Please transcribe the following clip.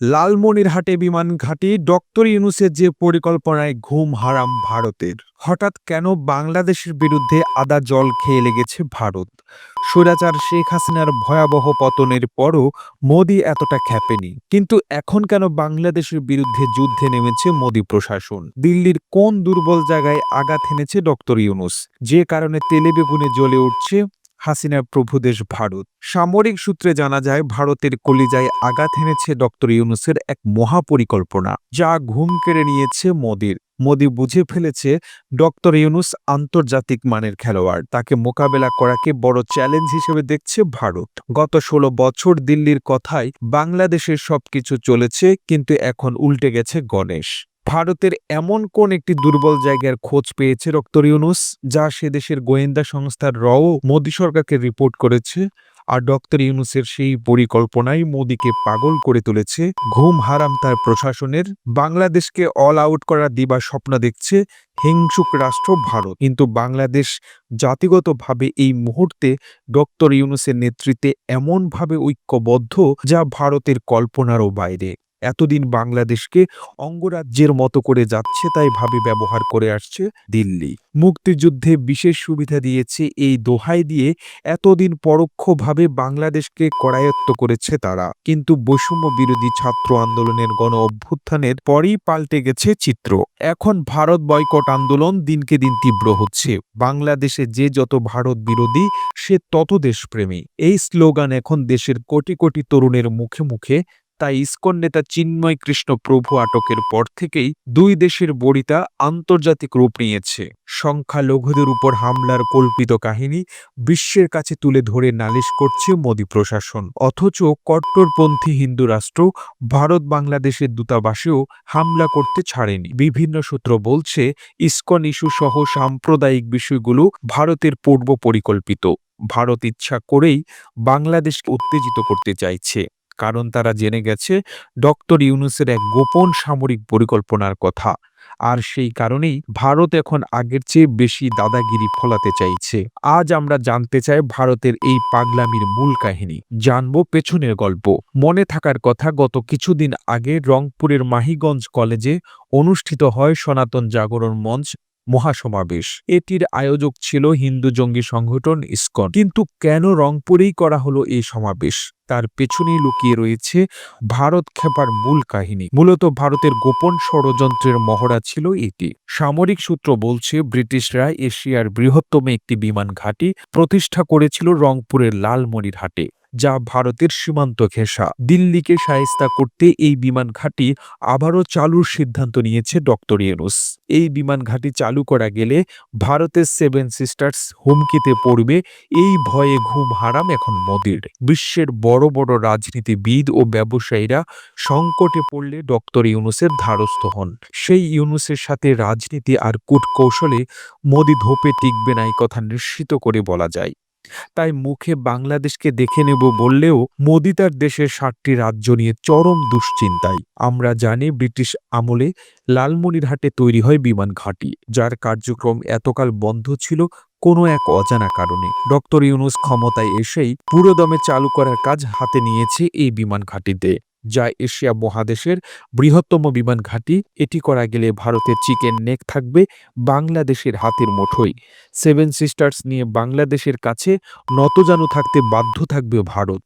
লালমনিরহাটে বিমান ঘাঁটি ডক্টর ইউনুসের যে পরিকল্পনায় ঘুম হারাম ভারতের, হঠাৎ কেন বাংলাদেশের বিরুদ্ধে আদা জল খেয়ে লেগেছে ভারত? স্বৈরাচার শেখ হাসিনার ভয়াবহ পতনের পরও মোদি এতটা খ্যাপেনি। কিন্তু এখন কেন বাংলাদেশের বিরুদ্ধে যুদ্ধে নেমেছে মোদি প্রশাসন? দিল্লির কোন দুর্বল জায়গায় আঘাত এনেছে ডক্টর ইউনুস? যে কারণে তেলে বেগুনে জ্বলে উঠছে হাসিনার প্রভুদেশ ভারত। সামরিক সূত্রে জানা যায়, ভারতের কলিজায় আঘাত এনেছে ডক্টর ইউনুসের এক মহাপরিকল্পনা, যা ঘুম কেড়ে নিয়েছে মোদির। মোদি বুঝে ফেলেছে ডক্টর ইউনুস আন্তর্জাতিক মানের খেলোয়াড়, তাকে মোকাবেলা করাকে বড় চ্যালেঞ্জ হিসেবে দেখছে ভারত। গত ষোলো বছর দিল্লির কথায় বাংলাদেশের সবকিছু চলেছে, কিন্তু এখন উল্টে গেছে গণেশ। ভারতের এমন কোন একটি দুর্বল জায়গার খোঁজ পেয়েছে ডক্টর ইউনুস, যা সে দেশের গোয়েন্দা সংস্থার রও মোদী সরকারকে রিপোর্ট করেছে? আর ডক্টর ইউনুসের সেই পরিকল্পনাই মোদীকে পাগল করে তুলেছে। ঘুম হারাম তার প্রশাসনের। বাংলাদেশকে অল আউট করার দিবা স্বপ্ন দেখছে হিংসুক রাষ্ট্র ভারত। কিন্তু বাংলাদেশ জাতিগতভাবে এই মুহূর্তে ডক্টর ইউনুসের নেতৃত্বে এমনভাবে ঐক্যবদ্ধ, যা ভারতের কল্পনারও বাইরে। এতদিন বাংলাদেশকে অঙ্গরাজ্যের মতো করে যাচ্ছে, তাই ভাবে ব্যবহার করে আসছে দিল্লি। মুক্তিযুদ্ধে বিশেষ সুবিধা দিয়েছে এই দোহাই দিয়ে এতদিন পরোক্ষভাবে বাংলাদেশকে করায়ত্ত করেছে তারা। কিন্তু বৈষম্য বিরোধী ছাত্র আন্দোলনের গণ অভ্যুত্থানের পরই পাল্টে গেছে চিত্র। এখন ভারত বয়কট আন্দোলন দিনকে দিন তীব্র হচ্ছে। বাংলাদেশে যে যত ভারত বিরোধী, সে তত দেশপ্রেমী। এই স্লোগান এখন দেশের কোটি কোটি তরুণের মুখে মুখে তাই ইসকন নেতা চিন্ময় কৃষ্ণ প্রভু আটকের পর থেকেই দুই দেশের বড়িতা আন্তর্জাতিক রূপ নিয়েছে। সংখ্যালঘুদের উপর হামলার কল্পিত কাহিনী বিশ্বের কাছে তুলে ধরে নালিশ করছে মোদী প্রশাসন। অথচ কট্টরপন্থী হিন্দু রাষ্ট্র ভারত বাংলাদেশের দূতাবাসেও হামলা করতে ছাড়েনি। বিভিন্ন সূত্র বলছে, ইসকন ইস্যু সহ সাম্প্রদায়িক বিষয়গুলো ভারতের পূর্ব পরিকল্পিত ভারত ইচ্ছা করেই বাংলাদেশকে উত্তেজিত করতে চাইছে। কারণ তারা জেনে গেছে ডক্টর ইউনুসের এক গোপন সামরিক পরিকল্পনার কথা। আর সেই কারণেই ভারত এখন আগের চেয়ে বেশি দাদাগিরি ফলাতে চাইছে। আজ আমরা জানতে চাই ভারতের এই পাগলামির মূল কাহিনী। জানব পেছনের গল্প। মনে থাকার কথা গত কিছুদিন আগে রংপুরের মাহিগঞ্জ কলেজে অনুষ্ঠিত হয় সনাতন জাগরণ মঞ্চ মহাসমাবেশ। এটির আয়োজক ছিল হিন্দু জঙ্গি সংগঠন ইসকন। কিন্তু কেন রংপুরেই করা হলো এই সমাবেশ? তার পেছনেই লুকিয়ে রয়েছে ভারত খেপার মূল কাহিনী। মূলত ভারতের গোপন ষড়যন্ত্রের মহড়া ছিল এটি। সামরিক সূত্র বলছে, ব্রিটিশরা এশিয়ার বৃহত্তম একটি বিমান ঘাঁটি প্রতিষ্ঠা করেছিল রংপুরের লালমনিরহাটে। যা ভারতের সীমান্ত ঘেঁষা। দিল্লিকে সায়স্তা করতে এই বিমান ঘাঁটি আবারও চালুর সিদ্ধান্ত নিয়েছে ডক্টর ইউনুস। এই বিমান ঘাঁটি চালু করা গেলে ভারতের সেভেন সিস্টার্স হুমকিতে পড়বে এই ভয়ে ঘুম হারাম এখন মোদির। বিশ্বের বড় বড় রাজনীতিবিদ ও ব্যবসায়ীরা সংকটে পড়লে ডক্টর ইউনুসের ধারস্থ হন। সেই ইউনুসের সাথে রাজনীতি আর কূটকৌশলে মোদি ধোপে টিকবে না এই কথা নিশ্চিত করে বলা যায়। তাই মুখে বাংলাদেশকে দেখে নেব বললেও মোদি তার দেশের ষাটটি রাজ্য নিয়ে চরম দুশ্চিন্তায়। আমরা জানি ব্রিটিশ আমলে লালমনিরহাটে তৈরি হয় বিমান ঘাঁটি, যার কার্যক্রম এতকাল বন্ধ ছিল কোনো এক অজানা কারণে। ডক্টর ইউনুস ক্ষমতায় এসেই পুরোদমে চালু করার কাজ হাতে নিয়েছে এই বিমান ঘাঁটিতে। যা এশিয়া মহাদেশের বৃহত্তম বিমান ঘাঁটি, এটি করা গেলে ভারতের চিকেন নেক থাকবে বাংলাদেশের হাতের মুঠোয়। সেভেন সিস্টার্স নিয়ে বাংলাদেশের কাছে নতজানু থাকতে বাধ্য থাকবে ভারত।